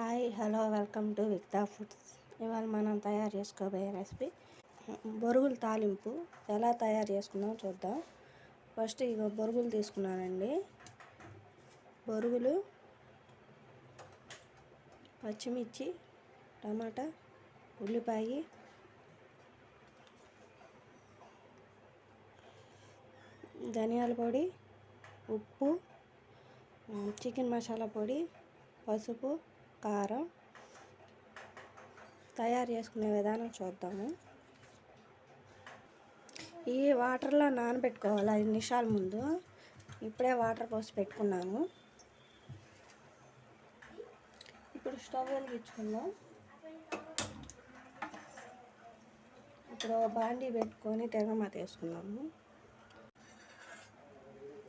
Hi hello welcome to Vikta foods. ఇవాళ మనం తయారు చేసుకోబోయే రెసిపీ బొరుగుల తాలింపు. ఎలా తయారు చేసుకుందాం చూద్దాం. ఫస్ట్ ఇగో బొరుగులు తీసుకున్నానండి. బొరుగులు పచ్చిమిర్చి టమాటా ఉల్లిపాయ ధనియాల పొడి ఉప్పు చికెన్ మసాలా పొడి పసుపు కారం తయారు చేసుకునే విధానం చూద్దాము. ఈ వాటర్లో నానబెట్టుకోవాలి ఐదు నిమిషాల ముందు. ఇప్పుడే వాటర్ పోసి పెట్టుకున్నాము. ఇప్పుడు స్టవ్ వెలిగించుకుందాం. ఇప్పుడు బాండీ పెట్టుకొని తెగమాత వేసుకున్నాము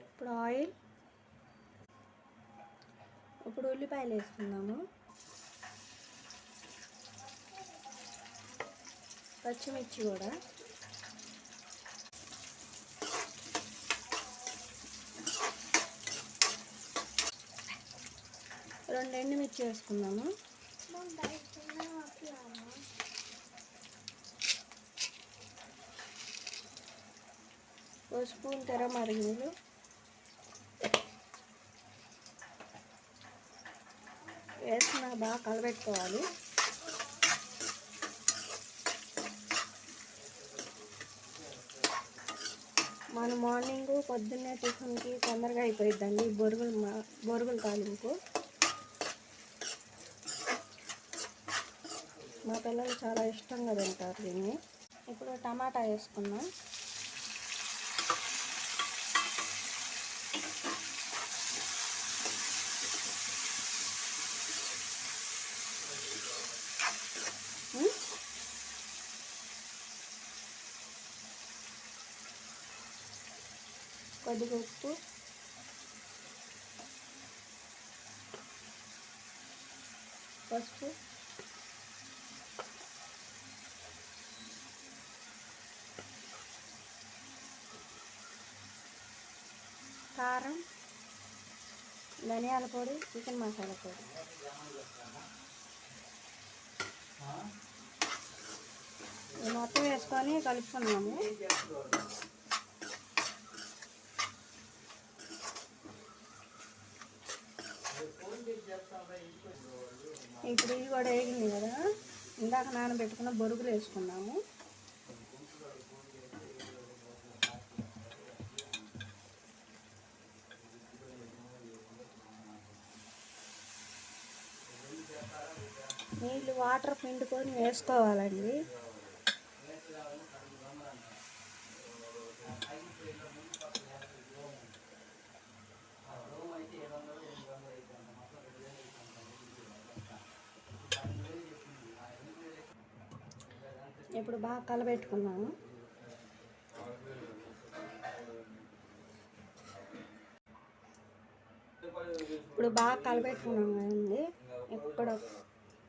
ఇప్పుడు ఆయిల్ ఇప్పుడు ఉల్లిపాయలు వేసుకుందాము. పచ్చిమిర్చి కూడా. రెండు ఎండుమిర్చి వేసుకున్నాము ఒక స్పూన్ తెర మరిగింది. వేసిన బాగా కలబెట్టుకోవాలి. మన మార్నింగ్ పొద్దున్నే టిఫిన్కి తొందరగా అయిపోయిద్దండి. బొరుగులు బొరుగులు తాలింపు మా పిల్లలు చాలా ఇష్టంగా తింటారు దీన్ని. ఇప్పుడు టమాటా వేసుకున్నాం కొద్దిగా ఉప్పు పసుపు. కారం. ధనియాల పొడి చికెన్ మసాలా పొడి. మొత్తం వేసుకొని కలుపుకున్నాము ఇప్పుడు ఇవి కూడా వేగింది కదా? ఇందాక నానబెట్టుకున్న బొరుగులు వేసుకున్నాము నీళ్ళు వాటర్ పిండుకొని వేసుకోవాలండి. ఇప్పుడు బాగా కలబెట్టుకున్నాము ఇప్పుడు బాగా కలబెట్టుకున్నాము కదండి. ఇప్పుడు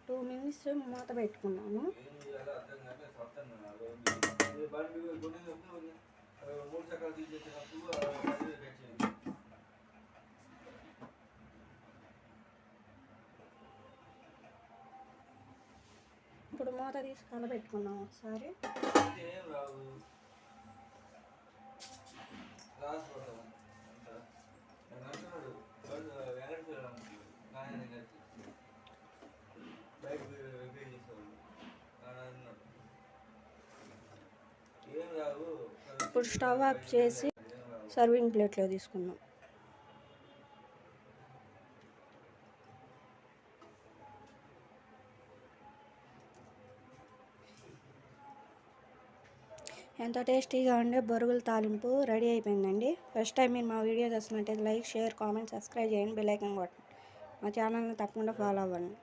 టూ మినిట్స్ మూత పెట్టుకున్నాము. మూడు చక్రాలు తీసేసినప్పుడు ఇప్పుడు మూత తీసి కలబెట్టుకున్నాం ఒకసారి. ఇప్పుడు స్టవ్ ఆఫ్ చేసి సర్వింగ్ ప్లేట్లో తీసుకున్నాం ఎంత టేస్టీగా ఉండే బొరుగుల తాలింపు రెడీ అయిపోయిందండి. ఫస్ట్ టైం మీరు మా వీడియో చూస్తున్నట్టయితే లైక్ షేర్ కామెంట్ సబ్స్క్రైబ్ చేయండి. బెల్ కొట్టండి. మా ఛానల్ని తప్పకుండా ఫాలో అవ్వండి.